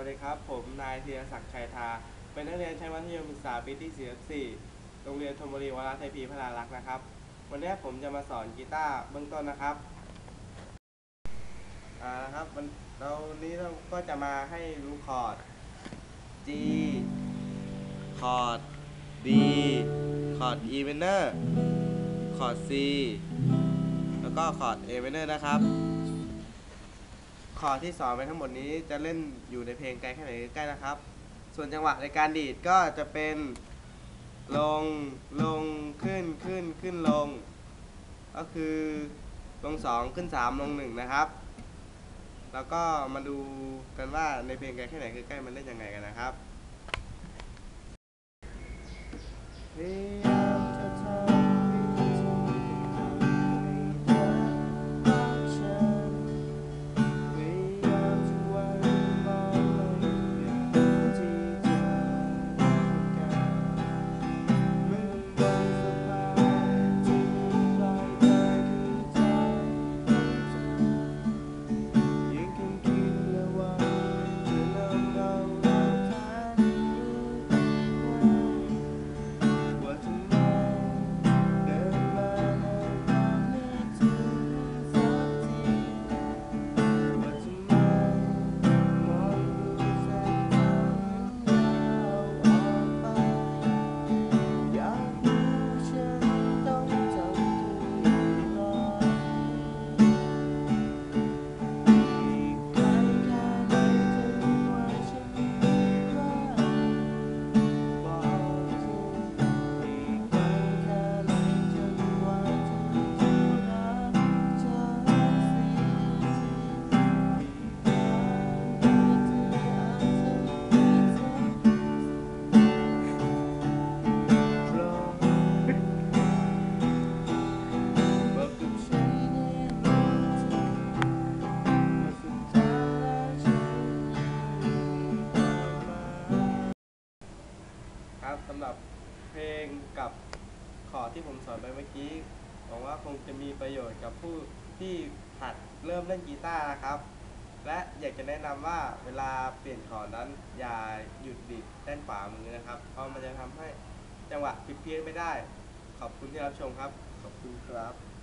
วัสดีครับ ผมนายธีรศักดิ์ชัยทา เป็นนักเรียนชั้นมัธยมศึกษาปีที่ 44 โรงเรียนธนบุรีวราเทพีพรารักษ์นะครับ วันนี้ผมจะมาสอนกีตาร์เบื้องต้นนะครับ อ่านะครับวันเรานนี้เราก็จะมาให้รู้คอร์ด G คอร์ด D คอร์ด E minor คอร์ด C แล้วก็คอร์ด A minor นะครับ คอร์ดที่สอนไปทั้งหมดนี้จะเล่นอยู่ในเพลงไกลแค่ไหนใกล้นะครับ ส่วนจังหวะในการดีดก็จะเป็นลงลงขึ้นขึ้นขึ้นลง ก็คือลงสองขึ้นสามลงหนึ่งนะครับ แล้วก็มาดูกันว่าในเพลงไกลแค่ไหนคือใกล้มันเล่นยังไงกันนะครับ ครับสำหรับเพลงกับขอร์ดที่ผมสอนไปเมื่อกี้หวังว่าคงจะมีประโยชน์กับผู้ที่หัดเริ่มเล่นกีตาร์นะครับ และอยากจะแนะนำว่าเวลาเปลี่ยนคอร์ดนั้นอย่าหยุดดิดด้านขวามือนะครับ เพราะมันจะทำให้จังหวะผิดเพี้ยนไม่ได้ ขอบคุณที่รับชมครับ ขอบคุณครับ